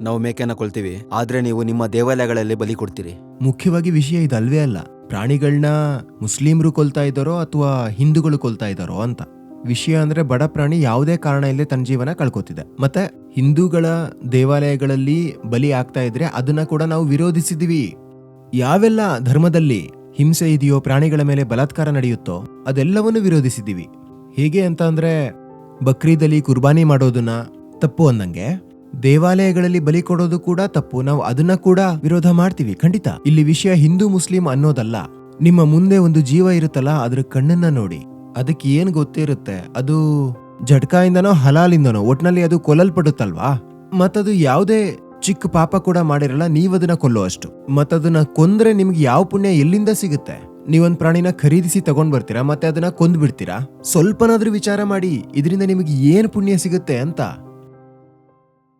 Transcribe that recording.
ನಾವು ಮೇಕೆನ ಕೊಳ್ತೀವಿ ಆದ್ರೆ ನೀವು ನಿಮ್ಮ ದೇವಾಲಯಗಳಲ್ಲಿ ಬಲಿ ಕೊಡ್ತೀರಿ. ಮುಖ್ಯವಾಗಿ ವಿಷಯ ಇದಲ್ವೇ ಅಲ್ಲ. ಪ್ರಾಣಿಗಳನ್ನ ಮುಸ್ಲಿಮ್ರು ಕೊಲ್ತಾ ಇದ್ದಾರೋ ಅಥವಾ ಹಿಂದೂಗಳು ಕೊಲ್ತಾ ಇದ್ದಾರೋ ಅಂತ. ವಿಷಯ ಅಂದ್ರೆ ಬಡ ಪ್ರಾಣಿ ಯಾವುದೇ ಕಾರಣ ಇಲ್ಲದೆ ತನ್ನ ಜೀವನ ಕಳ್ಕೊತಿದೆ. ಮತ್ತೆ ಹಿಂದೂಗಳ ದೇವಾಲಯಗಳಲ್ಲಿ ಬಲಿ ಆಗ್ತಾ ಇದ್ರೆ ಅದನ್ನ ಕೂಡ ನಾವು ವಿರೋಧಿಸಿದೀವಿ. ಯಾವೆಲ್ಲ ಧರ್ಮದಲ್ಲಿ ಹಿಂಸೆ ಇದೆಯೋ, ಪ್ರಾಣಿಗಳ ಮೇಲೆ ಬಲಾತ್ಕಾರ ನಡೆಯುತ್ತೋ, ಅದೆಲ್ಲವನ್ನು ವಿರೋಧಿಸಿದ್ದೀವಿ ಹೇಗೆ ಅಂತ ಅಂದ್ರೆ ಬಕ್ರೀದಲ್ಲಿ ಕುರ್ಬಾನಿ ಮಾಡೋದನ್ನ ತಪ್ಪು ಅನ್ನಂಗೆ ದೇವಾಲಯಗಳಲ್ಲಿ ಬಲಿ ಕೊಡೋದು ಕೂಡ ತಪ್ಪು. ನಾವು ಅದನ್ನ ಕೂಡ ವಿರೋಧ ಮಾಡ್ತೀವಿ. ಖಂಡಿತ. ಇಲ್ಲಿ ವಿಷಯ ಹಿಂದೂ, ಮುಸ್ಲಿಂ ಅನ್ನೋದಲ್ಲ. ನಿಮ್ಮ ಮುಂದೆ ಒಂದು ಜೀವ ಇರುತ್ತಲ್ಲ, ಅದ್ರ ಕಣ್ಣನ್ನ ನೋಡಿ. ಅದಕ್ಕೆ ಏನ್ ಗೊತ್ತಿರುತ್ತೆ? ಅದು ಜಟ್ಕಾಯಿಂದನೋ ಹಲಾಲಿಂದನೋ, ಒಟ್ನಲ್ಲಿ ಅದು ಕೊಲ್ಲಲ್ಪಡುತ್ತಲ್ವಾ? ಮತ್ತದು ಯಾವುದೇ ಚಿಕ್ಕ ಪಾಪ ಕೂಡ ಮಾಡಿರಲ್ಲ, ನೀವದನ್ನ ಕೊಲ್ಲೋ ಅಷ್ಟು ಮತ್ತದನ್ನ ಕೊಂದ್ರೆ ನಿಮ್ಗೆ ಯಾವ ಪುಣ್ಯ ಎಲ್ಲಿಂದ ಸಿಗುತ್ತೆ? ನೀವೊಂದ್ ಪ್ರಾಣಿನ ಖರೀದಿಸಿ ತಗೊಂಡ್ ಬರ್ತೀರಾ? ಮತ್ತೆ ಅದನ್ನ ಕೊಂದ್ಬಿಡ್ತೀರಾ? ಸ್ವಲ್ಪನಾದ್ರೂ ವಿಚಾರ ಮಾಡಿ, ಇದರಿಂದ ನಿಮಗೆ ಏನ್ ಪುಣ್ಯ ಸಿಗುತ್ತೆ ಅಂತ